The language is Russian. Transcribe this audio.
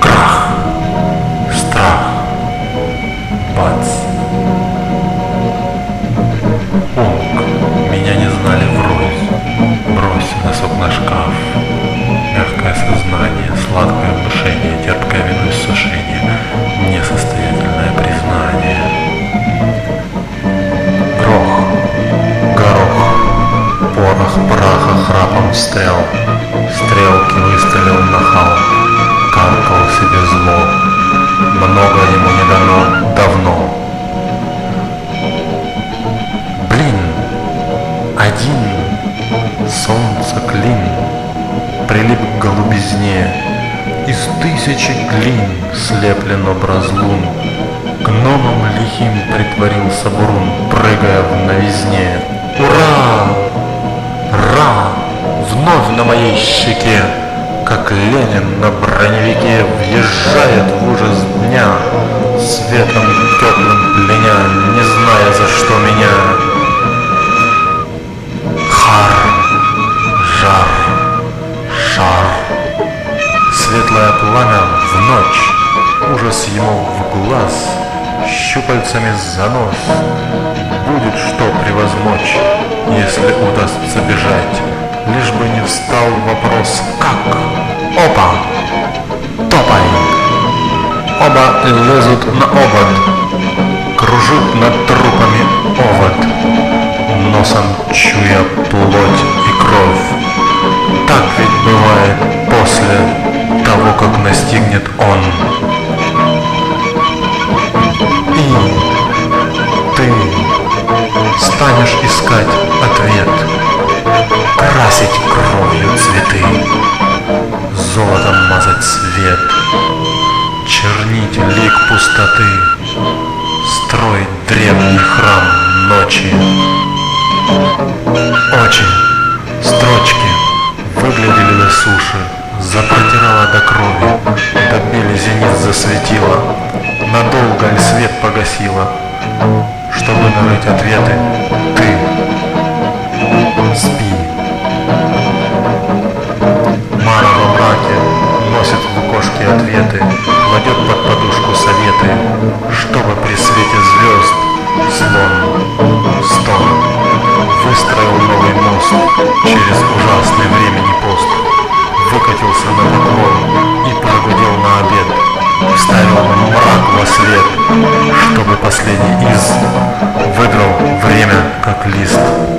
Крах. Страх. Бац. Стрел, стрелки выстрелил нахал, каркал себе зло, много ему не дано давно. Блин, один, солнце клин, прилип к голубизне, из тысячи глин слеплен образ лун. Гномом лихим притворился бурун, прыгая в новизне. Ура! Ра! Вновь на моей щеке, как Ленин на броневике, въезжает в ужас дня, светом теплым пленя, не зная за что меня. Хар, жар, шар, светлое пламя в ночь, ужас ему в глаз, щупальцами занос. Будет что превозмочь, если удастся бежать, встал вопрос «как?». Опа! Топай! Оба лезут на овод, кружит над трупами овод, носом чуя плоть и кровь. Так ведь бывает после того, как настигнет он. И ты станешь искать ответ, красить кровью цветы, золотом мазать свет, чернить лик пустоты, строить древний храм ночи. Очи, строчки выглядели до суши, запротирала до крови, до бели зенит засветила, надолго ли свет погасила, чтобы нарыть ответы, ты носит в укошке ответы, кладет под подушку советы, чтобы при свете звезд слон, стон выстроил новый мост через ужасный времени пост, выкатился на поклон и прогудел на обед, вставил мрак во свет, чтобы последний из выдрал время как лист.